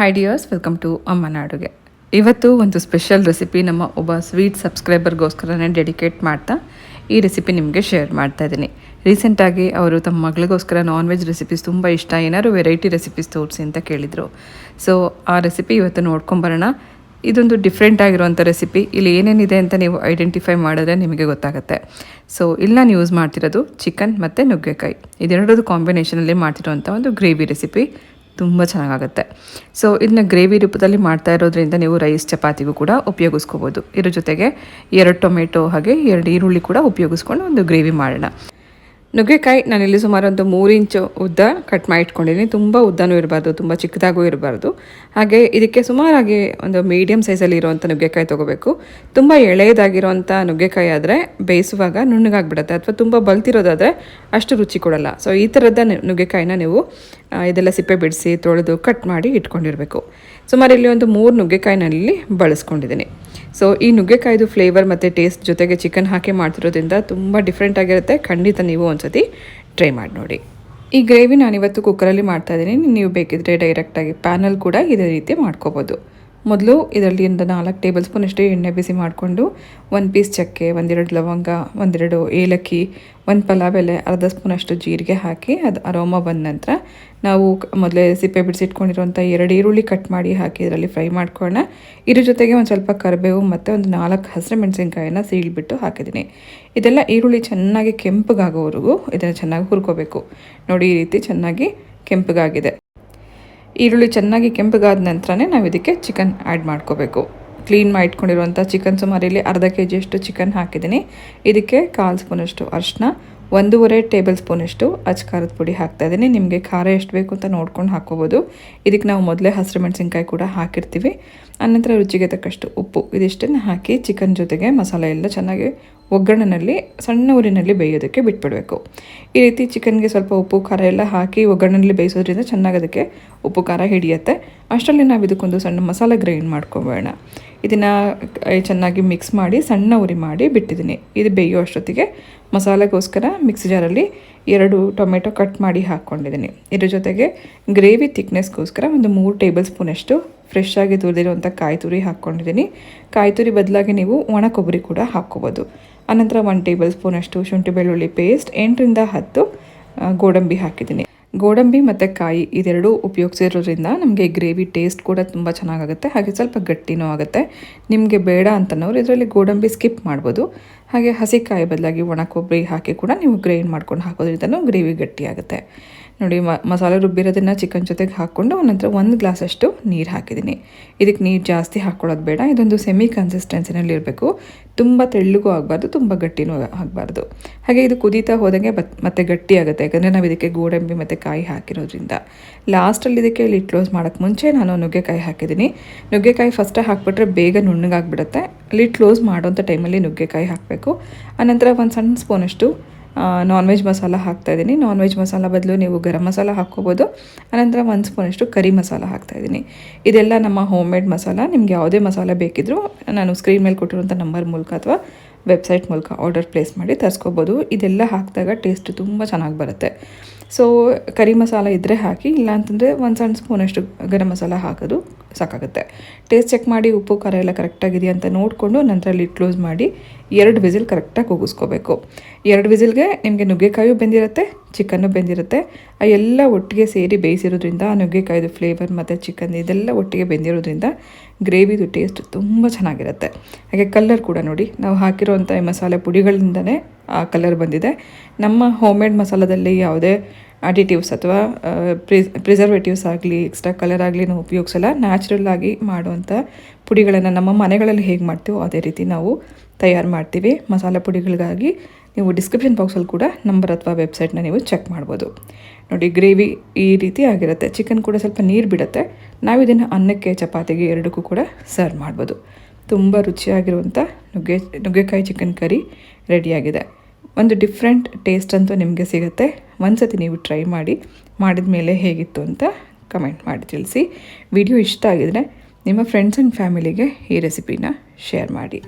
Hi dears welcome to ಅಮ್ಮನ ಅಡುಗೆ ಇವತ್ತು ಒಂದು ಸ್ಪೆಷಲ್ ರೆಸಿಪಿ ನಮ್ಮ ಒಬ್ಬ ಸ್ವೀಟ್ ಸಬ್ಸ್ಕ್ರೈಬರ್ಗೋಸ್ಕರನೇ ಡೆಡಿಕೇಟ್ ಮಾಡ್ತಾ ಈ ರೆಸಿಪಿ ನಿಮಗೆ ಶೇರ್ ಮಾಡ್ತಾ ಇದ್ದೀನಿ. ರೀಸೆಂಟಾಗಿ ಅವರು ತಮ್ಮ ಮಗಳಿಗೋಸ್ಕರ ನಾನ್ ವೆಜ್ ರೆಸಿಪೀಸ್ ತುಂಬ ಇಷ್ಟ, ಏನಾದ್ರು ವೆರೈಟಿ ರೆಸಿಪೀಸ್ ತೋರಿಸಿ ಅಂತ ಕೇಳಿದರು. ಸೊ ಆ ರೆಸಿಪಿ ಇವತ್ತು ನೋಡ್ಕೊಂಬರೋಣ ಇದೊಂದು ಡಿಫ್ರೆಂಟ್ ಆಗಿರುವಂಥ ರೆಸಿಪಿ ಇಲ್ಲಿ ಏನೇನಿದೆ ಅಂತ ನೀವು ಐಡೆಂಟಿಫೈ ಮಾಡಿದ್ರೆ ನಿಮಗೆ ಗೊತ್ತಾಗುತ್ತೆ. ಸೊ ಇಲ್ಲಿ ನಾನು ಯೂಸ್ ಮಾಡ್ತಿರೋದು ಚಿಕನ್ ಮತ್ತು ನುಗ್ಗೆಕಾಯಿ. ಇದೆರಡರದ್ದು ಕಾಂಬಿನೇಷನಲ್ಲಿ ಮಾಡ್ತಿರೋಂಥ ಒಂದು ಗ್ರೇವಿ ರೆಸಿಪಿ ತುಂಬ ಚೆನ್ನಾಗಾಗುತ್ತೆ. ಸೊ ಇದನ್ನ ಗ್ರೇವಿ ರೂಪದಲ್ಲಿ ಮಾಡ್ತಾ ಇರೋದ್ರಿಂದ ನೀವು ರೈಸ್ ಚಪಾತಿಗೂ ಕೂಡ ಉಪಯೋಗಿಸ್ಕೋಬೋದು. ಇದ್ರ ಜೊತೆಗೆ ಎರಡು ಟೊಮೆಟೊ ಹಾಗೆ ಎರಡು ಈರುಳ್ಳಿ ಕೂಡ ಉಪಯೋಗಿಸ್ಕೊಂಡು ಒಂದು ಗ್ರೇವಿ ಮಾಡೋಣ. ನುಗ್ಗೆಕಾಯಿ ನಾನಿಲ್ಲಿ ಸುಮಾರು ಒಂದು ಮೂರು ಇಂಚು ಉದ್ದ ಕಟ್ ಮಾಡಿ ಇಟ್ಕೊಂಡಿದ್ದೀನಿ ತುಂಬ ಉದ್ದನೂ ಇರಬಾರ್ದು, ತುಂಬ ಚಿಕ್ಕದಾಗೂ ಇರಬಾರ್ದು. ಹಾಗೆ ಇದಕ್ಕೆ ಸುಮಾರಾಗಿ ಒಂದು ಮೀಡಿಯಮ್ ಸೈಜಲ್ಲಿ ಇರುವಂಥ ನುಗ್ಗೆಕಾಯಿ ತೊಗೋಬೇಕು. ತುಂಬ ಎಳೆಯದಾಗಿರುವಂಥ ನುಗ್ಗೆಕಾಯಿ ಆದರೆ ಬೇಯಿಸುವಾಗ ನುಣ್ಣಗಾಗ್ಬಿಡುತ್ತೆ ಅಥವಾ ತುಂಬ ಬಲ್ತಿರೋದಾದರೆ ಅಷ್ಟು ರುಚಿ ಕೊಡಲ್ಲ. ಸೊ ಈ ಥರದ ನುಗ್ಗೆಕಾಯಿನ ನೀವು ಇದೆಲ್ಲ ಸಿಪ್ಪೆ ಬಿಡಿಸಿ ತೊಳೆದು ಕಟ್ ಮಾಡಿ ಇಟ್ಕೊಂಡಿರಬೇಕು. ಸುಮಾರು ಇಲ್ಲಿ ಒಂದು ಮೂರು ನುಗ್ಗೆಕಾಯಿನಲ್ಲಿ ಬಳಸ್ಕೊಂಡಿದ್ದೀನಿ. ಸೊ ಈ ನುಗ್ಗೆಕಾಯ್ದು ಫ್ಲೇವರ್ ಮತ್ತು ಟೇಸ್ಟ್ ಜೊತೆಗೆ ಚಿಕನ್ ಹಾಕಿ ಮಾಡ್ತಿರೋದ್ರಿಂದ ತುಂಬ ಡಿಫ್ರೆಂಟ್ ಆಗಿರುತ್ತೆ. ಖಂಡಿತ ನೀವು ಒಂದ್ಸತಿ ಟ್ರೈ ಮಾಡಿ ನೋಡಿ. ಈ ಗ್ರೇವಿ ನಾನಿವತ್ತು ಕುಕ್ಕರಲ್ಲಿ ಮಾಡ್ತಾ ಇದ್ದೀನಿ. ನೀವು ಬೇಕಿದ್ರೆ ಡೈರೆಕ್ಟಾಗಿ ಪ್ಯಾನಲ್ ಕೂಡ ಇದೇ ರೀತಿ ಮಾಡ್ಕೋಬೋದು. ಮೊದಲು ಇದರಲ್ಲಿ ಒಂದು ನಾಲ್ಕು ಟೇಬಲ್ ಸ್ಪೂನ್ ಅಷ್ಟು ಎಣ್ಣೆ ಬಿಸಿ ಮಾಡಿಕೊಂಡು ಒಂದು ಪೀಸ್ ಚಕ್ಕೆ, ಒಂದೆರಡು ಲವಂಗ, ಒಂದೆರಡು ಏಲಕ್ಕಿ, ಒಂದು ಪಲಾವ್ ಎಲೆ, ಅರ್ಧ ಸ್ಪೂನಷ್ಟು ಜೀರಿಗೆ ಹಾಕಿ ಅದು ಅರೋಮ ಬಂದ ನಂತರ ನಾವು ಮೊದಲೇ ಸಿಪ್ಪೆ ಬಿಡಿಸಿಟ್ಕೊಂಡಿರುವಂಥ ಎರಡು ಈರುಳ್ಳಿ ಕಟ್ ಮಾಡಿ ಹಾಕಿ ಇದರಲ್ಲಿ ಫ್ರೈ ಮಾಡ್ಕೊಳ್ಳೋಣ. ಇದ್ರ ಜೊತೆಗೆ ಒಂದು ಸ್ವಲ್ಪ ಕರಿಬೇವು ಮತ್ತು ಒಂದು ನಾಲ್ಕು ಹಸಿರು ಮೆಣಸಿನ್ಕಾಯಿನ ಸೀಳ್ಬಿಟ್ಟು ಹಾಕಿದ್ದೀನಿ. ಇದೆಲ್ಲ ಈರುಳ್ಳಿ ಚೆನ್ನಾಗಿ ಕೆಂಪಗಾಗೋವರೆಗೂ ಇದನ್ನು ಚೆನ್ನಾಗಿ ಹುರ್ಕೋಬೇಕು. ನೋಡಿ ಈ ರೀತಿ ಚೆನ್ನಾಗಿ ಕೆಂಪಗಾಗಿದೆ. ಈರುಳ್ಳಿ ಚೆನ್ನಾಗಿ ಕೆಂಪಗಾದ ನಂತರನೇ ನಾವು ಇದಕ್ಕೆ ಚಿಕನ್ ಆ್ಯಡ್ ಮಾಡ್ಕೋಬೇಕು. ಕ್ಲೀನ್ ಮಾಡಿ ಇಟ್ಕೊಂಡಿರುವಂಥ ಚಿಕನ್ ಸುಮಾರು ಇಲ್ಲಿ ಅರ್ಧ ಕೆ ಜಿಯಷ್ಟು ಚಿಕನ್ ಹಾಕಿದ್ದೀನಿ. ಇದಕ್ಕೆ ಕಾಲು ಸ್ಪೂನಷ್ಟು ಅರಿಶಿನ ಒಂದೂವರೆ ಟೇಬಲ್ ಸ್ಪೂನಷ್ಟು ಅಚ್ಚ ಖಾರದ ಪುಡಿ ಹಾಕ್ತಾ ಇದ್ದೀನಿ. ನಿಮಗೆ ಖಾರ ಎಷ್ಟು ಬೇಕು ಅಂತ ನೋಡ್ಕೊಂಡು ಹಾಕ್ಕೋಬೋದು ಇದಕ್ಕೆ ನಾವು ಮೊದಲೇ ಹಸಿರು ಮೆಣಸಿನ್ಕಾಯಿ ಕೂಡ ಹಾಕಿರ್ತೀವಿ. ಆನಂತರ ರುಚಿಗೆ ತಕ್ಕಷ್ಟು ಉಪ್ಪು, ಇದಿಷ್ಟನ್ನು ಹಾಕಿ ಚಿಕನ್ ಜೊತೆಗೆ ಮಸಾಲೆ ಎಲ್ಲ ಚೆನ್ನಾಗಿ ಒಗ್ಗರಣೆಯಲ್ಲಿ ಸಣ್ಣ ಊರಿನಲ್ಲಿ ಬೇಯೋದಕ್ಕೆ ಬಿಟ್ಬಿಡಬೇಕು. ಈ ರೀತಿ ಚಿಕನ್ಗೆ ಸ್ವಲ್ಪ ಉಪ್ಪು, ಖಾರ ಎಲ್ಲ ಹಾಕಿ ಒಗ್ಗರಣೆಯಲ್ಲಿ ಬೇಯಿಸೋದ್ರಿಂದ ಚೆನ್ನಾಗಿ ಅದಕ್ಕೆ ಉಪ್ಪು, ಖಾರ ಹಿಡಿಯುತ್ತೆ. ಅಷ್ಟರಲ್ಲಿ ನಾವು ಇದಕ್ಕೊಂದು ಸಣ್ಣ ಮಸಾಲೆ ಗ್ರೈಂಡ್ ಮಾಡ್ಕೊಬೇಡ. ಇದನ್ನು ಚೆನ್ನಾಗಿ ಮಿಕ್ಸ್ ಮಾಡಿ ಸಣ್ಣ ಉರಿ ಮಾಡಿ ಬಿಟ್ಟಿದ್ದೀನಿ. ಇದು ಬೇಯೋ ಅಷ್ಟೊತ್ತಿಗೆ. ಮಸಾಲೆಗೋಸ್ಕರ ಮಿಕ್ಸಿ ಜಾರಲ್ಲಿ ಎರಡು ಟೊಮೆಟೊ ಕಟ್ ಮಾಡಿ ಹಾಕ್ಕೊಂಡಿದ್ದೀನಿ. ಇದ್ರ ಜೊತೆಗೆ ಗ್ರೇವಿ ತಿಕ್ನೆಸ್ಗೋಸ್ಕರ ಒಂದು ಮೂರು ಟೇಬಲ್ ಸ್ಪೂನಷ್ಟು ಫ್ರೆಶ್ ಆಗಿ ತುರಿದಿರುವಂಥ ಕಾಯಿ ತುರಿ ಹಾಕ್ಕೊಂಡಿದ್ದೀನಿ. ಕಾಯಿ ತುರಿ ಬದಲಾಗಿ ನೀವು ಒಣ ಕೊಬ್ಬರಿ ಕೂಡ ಹಾಕ್ಕೋಬೋದು. ಆನಂತರ ಒನ್ ಟೇಬಲ್ ಸ್ಪೂನಷ್ಟು ಶುಂಠಿ ಬೆಳ್ಳುಳ್ಳಿ ಪೇಸ್ಟ್, ಎಂಟರಿಂದ ಹತ್ತು ಗೋಡಂಬಿ ಹಾಕಿದ್ದೀನಿ. ಗೋಡಂಬಿ ಮತ್ತು ಕಾಯಿ ಇದೆರಡೂ ಉಪಯೋಗಿಸಿರೋದ್ರಿಂದ ನಮಗೆ ಗ್ರೇವಿ ಟೇಸ್ಟ್ ಕೂಡ ತುಂಬ ಚೆನ್ನಾಗಾಗುತ್ತೆ, ಹಾಗೆ ಸ್ವಲ್ಪ ಗಟ್ಟಿನೂ ಆಗುತ್ತೆ. ನಿಮಗೆ ಬೇಡ ಅಂತನವ್ರು ಇದರಲ್ಲಿ ಗೋಡಂಬಿ ಸ್ಕಿಪ್ ಮಾಡ್ಬೋದು. ಹಾಗೆ ಹಸಿ ಕಾಯಿ ಬದಲಾಗಿ ಒಣ ಕೊಬ್ಬರಿ ಹಾಕಿ ಕೂಡ ನೀವು ಗ್ರೈಂಡ್ ಮಾಡ್ಕೊಂಡು ಹಾಕೋದ್ರಿಂದನೂ ಗ್ರೇವಿ ಗಟ್ಟಿಯಾಗುತ್ತೆ. ನೋಡಿ ಮಸಾಲೆ ರುಬ್ಬಿರೋದನ್ನು ಚಿಕನ್ ಜೊತೆಗೆ ಹಾಕ್ಕೊಂಡು ನಂತರ ಒಂದು ಗ್ಲಾಸಷ್ಟು ನೀರು ಹಾಕಿದ್ದೀನಿ. ಇದಕ್ಕೆ ನೀರು ಜಾಸ್ತಿ ಹಾಕ್ಕೊಳ್ಳೋದು ಬೇಡ, ಇದೊಂದು ಸೆಮಿ ಕನ್ಸಿಸ್ಟೆನ್ಸಿನಲ್ಲಿ ಇರಬೇಕು. ತುಂಬ ತೆಳ್ಳಗೂ ಆಗಬಾರ್ದು, ತುಂಬ ಗಟ್ಟಿನೂ ಆಗಬಾರ್ದು. ಹಾಗೆ ಇದು ಕುದೀತಾ ಹೋದಂಗೆ ಬತ್, ಮತ್ತೆ ಗಟ್ಟಿ ಆಗುತ್ತೆ, ಯಾಕಂದರೆ ನಾವು ಇದಕ್ಕೆ ಗೋಡಂಬಿ ಮತ್ತು ಕಾಯಿ ಹಾಕಿರೋದ್ರಿಂದ. ಲಾಸ್ಟಲ್ಲಿ ಇದಕ್ಕೆ ಲಿಟ್ ಕ್ಲೋಸ್ ಮಾಡೋಕ್ಕೆ ಮುಂಚೆ ನಾನು ನುಗ್ಗೆಕಾಯಿ ಹಾಕಿದ್ದೀನಿ. ನುಗ್ಗೆಕಾಯಿ ಫಸ್ಟೇ ಹಾಕ್ಬಿಟ್ರೆ ಬೇಗ ನುಣ್ಣಗಾಗ್ಬಿಡುತ್ತೆ. ಲಿಟ್ ಕ್ಲೋಸ್ ಮಾಡೋಂಥ ಟೈಮಲ್ಲಿ ನುಗ್ಗೆಕಾಯಿ ಹಾಕಬೇಕು. ಆನಂತರ ಒಂದು ಸಣ್ಣ ಸ್ಪೂನಷ್ಟು ನಾನ್ ವೆಜ್ ಮಸಾಲ ಹಾಕ್ತಾಯಿದ್ದೀನಿ ನಾನ್ ವೆಜ್ ಮಸಾಲ ಬದಲು ನೀವು ಗರಂ ಮಸಾಲ ಹಾಕ್ಕೋಬೋದು. ಅನಂತರ ಒಂದು ಸ್ಪೂನಷ್ಟು ಕರಿ ಮಸಾಲ ಹಾಕ್ತಾಯಿದ್ದೀನಿ ಇದೆಲ್ಲ ನಮ್ಮ ಹೋಮ್ ಮೇಡ್ ಮಸಾಲ. ನಿಮ್ಗೆ ಯಾವುದೇ ಮಸಾಲ ಬೇಕಿದ್ದರೂ ನಾನು ಸ್ಕ್ರೀನ್ ಮೇಲೆ ಕೊಟ್ಟಿರುವಂಥ ನಂಬರ್ ಮೂಲಕ ಅಥವಾ ವೆಬ್ಸೈಟ್ ಮೂಲಕ ಆರ್ಡರ್ ಪ್ಲೇಸ್ ಮಾಡಿ ತರಿಸ್ಕೋಬೋದು. ಇದೆಲ್ಲ ಹಾಕಿದಾಗ ಟೇಸ್ಟ್ ತುಂಬ ಚೆನ್ನಾಗಿ ಬರುತ್ತೆ. ಸೊ ಕರಿ ಮಸಾಲ ಇದ್ದರೆ ಹಾಕಿ ಇಲ್ಲ ಅಂತಂದರೆ ಒಂದು ಸಣ್ಣ ಸ್ಪೂನಷ್ಟು ಗರಂ ಮಸಾಲ ಹಾಕೋದು ಸಾಕಾಗುತ್ತೆ. ಟೇಸ್ಟ್ ಚೆಕ್ ಮಾಡಿ ಉಪ್ಪು, ಖಾರ ಎಲ್ಲ ಕರೆಕ್ಟಾಗಿದೆಯಾ ಅಂತ ನೋಡಿಕೊಂಡು ನಂತರ ಕ್ಲೋಸ್ ಮಾಡಿ ಎರಡು ವಿಸಿಲ್ ಕರೆಕ್ಟಾಗಿ ಕೂಗಿಸ್ಕೋಬೇಕು. ಎರಡು ವಿಸಿಲ್ಗೆ ನಿಮಗೆ ನುಗ್ಗೆಕಾಯು ಬೆಂದಿರುತ್ತೆ ಚಿಕನ್ನು ಬೆಂದಿರುತ್ತೆ. ಆ ಎಲ್ಲ ಒಟ್ಟಿಗೆ ಸೇರಿ ಬೇಯಿಸಿರೋದ್ರಿಂದ ಆ ನುಗ್ಗೆಕಾಯಿದು ಫ್ಲೇವರ್ ಮತ್ತು ಚಿಕನ್ ಇದೆಲ್ಲ ಒಟ್ಟಿಗೆ ಬೆಂದಿರೋದ್ರಿಂದ ಗ್ರೇವಿದು ಟೇಸ್ಟ್ ತುಂಬ ಚೆನ್ನಾಗಿರುತ್ತೆ. ಹಾಗೆ ಕಲ್ಲರ್ ಕೂಡ ನೋಡಿ, ನಾವು ಹಾಕಿರೋವಂಥ ಮಸಾಲೆ ಪುಡಿಗಳಿಂದನೇ ಕಲರ್ ಬಂದಿದೆ. ನಮ್ಮ ಹೋಮ್ ಮೇಡ್ ಮಸಾಲದಲ್ಲಿ ಯಾವುದೇ ಅಡಿಟಿವ್ಸ್ ಅಥವಾ ಪ್ರಿ ಪ್ರಿಸರ್ವೇಟಿವ್ಸ್ ಆಗಲಿ ಎಕ್ಸ್ಟ್ರಾ ಕಲರ್ ಆಗಲಿ ನಾವು ಉಪಯೋಗಿಸಲ್ಲ. ನ್ಯಾಚುರಲ್ ಆಗಿ ಮಾಡುವಂಥ ಪುಡಿಗಳನ್ನು ನಮ್ಮ ಮನೆಗಳಲ್ಲಿ ಹೇಗೆ ಮಾಡ್ತೀವೋ ಅದೇ ರೀತಿ ನಾವು ತಯಾರು ಮಾಡ್ತೀವಿ. ಮಸಾಲೆ ಪುಡಿಗಳಿಗಾಗಿ ನೀವು ಡಿಸ್ಕ್ರಿಪ್ಷನ್ ಬಾಕ್ಸಲ್ಲಿ ಕೂಡ ನಂಬರ್ ಅಥವಾ ವೆಬ್ಸೈಟ್ನ ನೀವು ಚೆಕ್ ಮಾಡ್ಬೋದು. ನೋಡಿ ಗ್ರೇವಿ ಈ ರೀತಿ ಆಗಿರುತ್ತೆ. ಚಿಕನ್ ಕೂಡ ಸ್ವಲ್ಪ ನೀರು ಬಿಡುತ್ತೆ. ನಾವು ಇದನ್ನು ಅನ್ನಕ್ಕೆ, ಚಪಾತಿಗೆ ಎರಡಕ್ಕೂ ಕೂಡ ಸರ್ವ್ ಮಾಡ್ಬೋದು. ತುಂಬ ರುಚಿಯಾಗಿರುವಂಥ ನುಗ್ಗೆ, ನುಗ್ಗೆಕಾಯಿ ಚಿಕನ್ ಕರಿ ರೆಡಿಯಾಗಿದೆ ಒಂದು ಡಿಫ್ರೆಂಟ್ ಟೇಸ್ಟ್ ಅಂತೂ ನಿಮಗೆ ಸಿಗುತ್ತೆ. ಒಂದು ಸತಿ ನೀವು ಟ್ರೈ ಮಾಡಿ, ಮಾಡಿದ ಮೇಲೆ ಹೇಗಿತ್ತು ಅಂತ ಕಮೆಂಟ್ ಮಾಡಿ ತಿಳಿಸಿ. ವಿಡಿಯೋ ಇಷ್ಟ ಆಗಿದರೆ ನಿಮ್ಮ ಫ್ರೆಂಡ್ಸ್ ಆ್ಯಂಡ್ ಫ್ಯಾಮಿಲಿಗೆ ಈ ರೆಸಿಪಿನ ಶೇರ್ ಮಾಡಿ.